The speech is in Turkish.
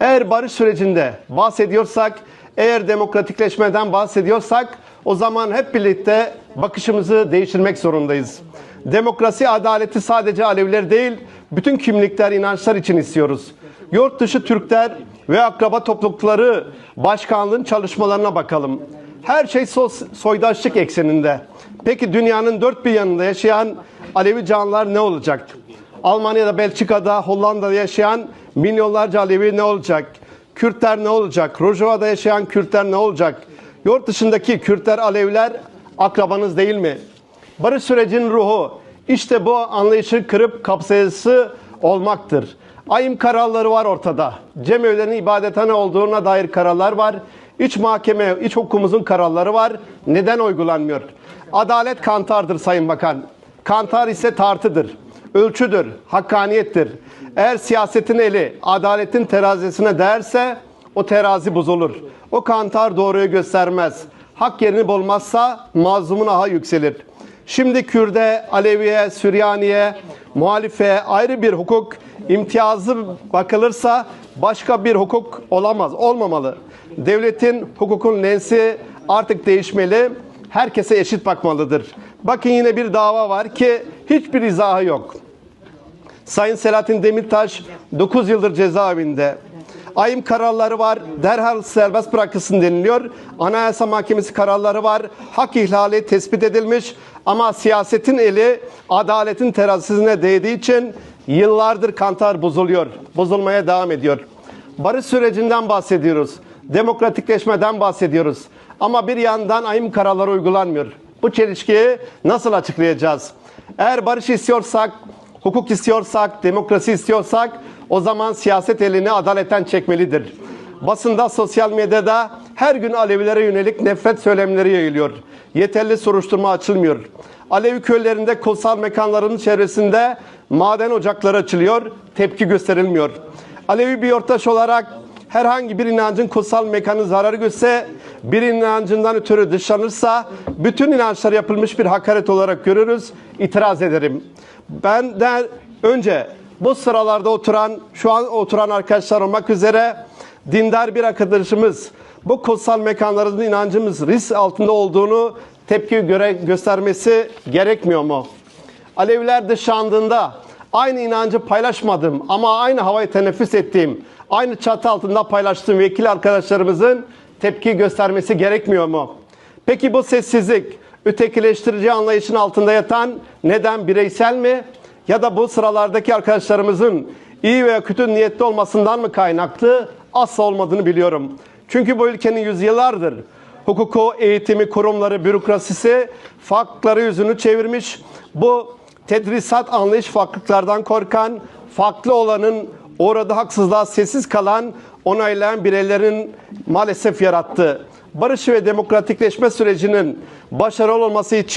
Eğer barış sürecinde bahsediyorsak, eğer demokratikleşmeden bahsediyorsak o zaman hep birlikte bakışımızı değiştirmek zorundayız. Demokrasi, adaleti sadece Aleviler değil, bütün kimlikler, inançlar için istiyoruz. Yurt dışı Türkler ve akraba toplulukları başkanlığın çalışmalarına bakalım. Her şey soydaşlık ekseninde. Peki dünyanın dört bir yanında yaşayan Alevi canlılar ne olacak? Almanya'da, Belçika'da, Hollanda'da yaşayan milyonlarca Alevi ne olacak? Kürtler ne olacak? Rojava'da yaşayan Kürtler ne olacak? Yurt dışındaki Kürtler, Aleviler akrabanız değil mi? Barış sürecinin ruhu işte bu anlayışı kırıp kapsayıcısı olmaktır. Ayım kararları var ortada. Cemevlerinin ibadethane olduğuna dair kararlar var. İç mahkeme, iç hukukumuzun kararları var. Neden uygulanmıyor? Adalet kantardır Sayın Bakan. Kantar ise tartıdır. Ölçüdür, hakkaniyettir. Eğer siyasetin eli adaletin terazisine değerse o terazi bozulur. O kantar doğruyu göstermez. Hak yerini bulmazsa mazlumun aha yükselir. Şimdi Kürde, Aleviye, Süryaniye, muhalife ayrı bir hukuk imtiyazı bakılırsa başka bir hukuk olamaz, olmamalı. Devletin hukukun lensi artık değişmeli. Herkese eşit bakmalıdır. Bakın yine bir dava var ki hiçbir izahı yok. Sayın Selahattin Demirtaş 9 yıldır cezaevinde. Ayım kararları var. Derhal serbest bırakılsın deniliyor. Anayasa Mahkemesi kararları var. Hak ihlali tespit edilmiş. Ama siyasetin eli adaletin terazisine değdiği için yıllardır kantar bozuluyor. Bozulmaya devam ediyor. Barış sürecinden bahsediyoruz. Demokratikleşmeden bahsediyoruz. Ama bir yandan ayım kararları uygulanmıyor. Bu çelişkiyi nasıl açıklayacağız? Eğer barış istiyorsak, hukuk istiyorsak, demokrasi istiyorsak o zaman siyaset elini adaletten çekmelidir. Basında, sosyal medyada her gün Alevilere yönelik nefret söylemleri yayılıyor. Yeterli soruşturma açılmıyor. Alevi köylerinde kutsal mekanların çevresinde maden ocakları açılıyor, tepki gösterilmiyor. Alevi bir yurttaş olarak herhangi bir inancın kutsal mekanı zarar görse, bir inancından ötürü dışlanırsa, bütün inançlar yapılmış bir hakaret olarak görürüz, itiraz ederim. Ben de önce bu sıralarda oturan, şu an oturan arkadaşlar olmak üzere dindar bir arkadaşımız bu kutsal mekanların inancımız risk altında olduğunu tepki göre göstermesi gerekmiyor mu? Aleviler dışlandığında aynı inancı paylaşmadım ama aynı havayı teneffüs ettiğim, aynı çatı altında paylaştığım vekil arkadaşlarımızın tepki göstermesi gerekmiyor mu? Peki bu sessizlik ötekileştirici anlayışın altında yatan neden bireysel mi? Ya da bu sıralardaki arkadaşlarımızın iyi veya kötü niyetli olmasından mı kaynaklı? Asla olmadığını biliyorum. Çünkü bu ülkenin yüzyıllardır hukuku, eğitimi, kurumları, bürokrasisi farkları yüzünü çevirmiş. Bu tedrisat anlayış farklılıklardan korkan, farklı olanın orada haksızlığa sessiz kalan, onaylayan bireylerin maalesef yarattığı barış ve demokratikleşme sürecinin başarılı olması için